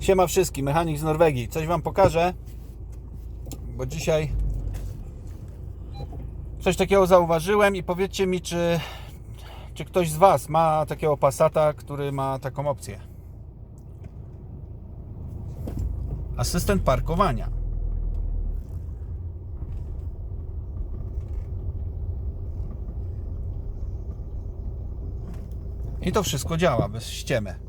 Siema wszystkim, mechanik z Norwegii. Coś Wam pokażę, bo dzisiaj coś takiego zauważyłem i powiedzcie mi, czy, czy ktoś z Was ma takiego Passata, który ma taką opcję. Asystent parkowania. I to wszystko działa bez ściemy.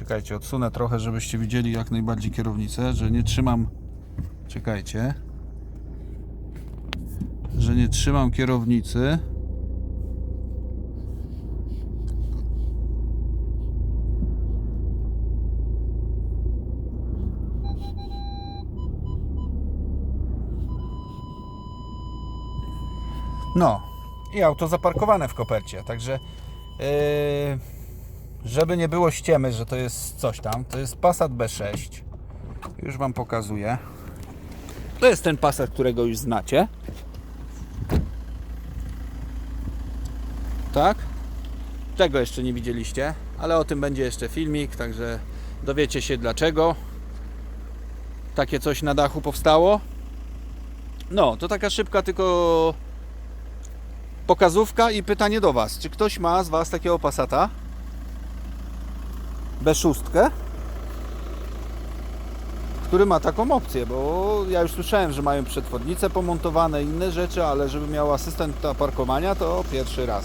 Czekajcie, odsunę trochę, żebyście widzieli jak najbardziej kierownicę, że nie trzymam. Czekajcie. Że nie trzymam kierownicy. No, i auto zaparkowane w kopercie, także yy, żeby nie było ściemy, że to jest coś tam, to jest Passat B6. Już Wam pokazuję. To jest ten Passat, którego już znacie. Tak? Tego jeszcze nie widzieliście, ale o tym będzie jeszcze filmik, także dowiecie się dlaczego takie coś na dachu powstało. No, to taka szybka tylko pokazówka i pytanie do Was. Czy ktoś ma z Was takiego Passata? B6? Który ma taką opcję, bo ja już słyszałem, że mają przetwornice pomontowane, inne rzeczy, ale żeby miał asystenta parkowania, to pierwszy raz.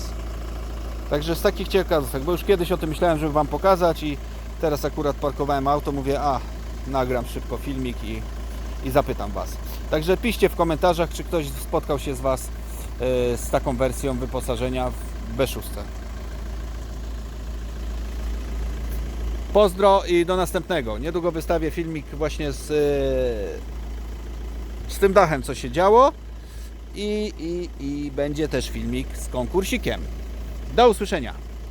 Także z takich ciekawostek, bo już kiedyś o tym myślałem, żeby Wam pokazać i teraz akurat parkowałem auto, mówię, a nagram szybko filmik i, i zapytam Was. Także piszcie w komentarzach, czy ktoś spotkał się z Was y, z taką wersją wyposażenia w B6. Pozdro i do następnego. Niedługo wystawię filmik właśnie z, y, z tym dachem, co się działo. I, i, I będzie też filmik z konkursikiem. Do usłyszenia.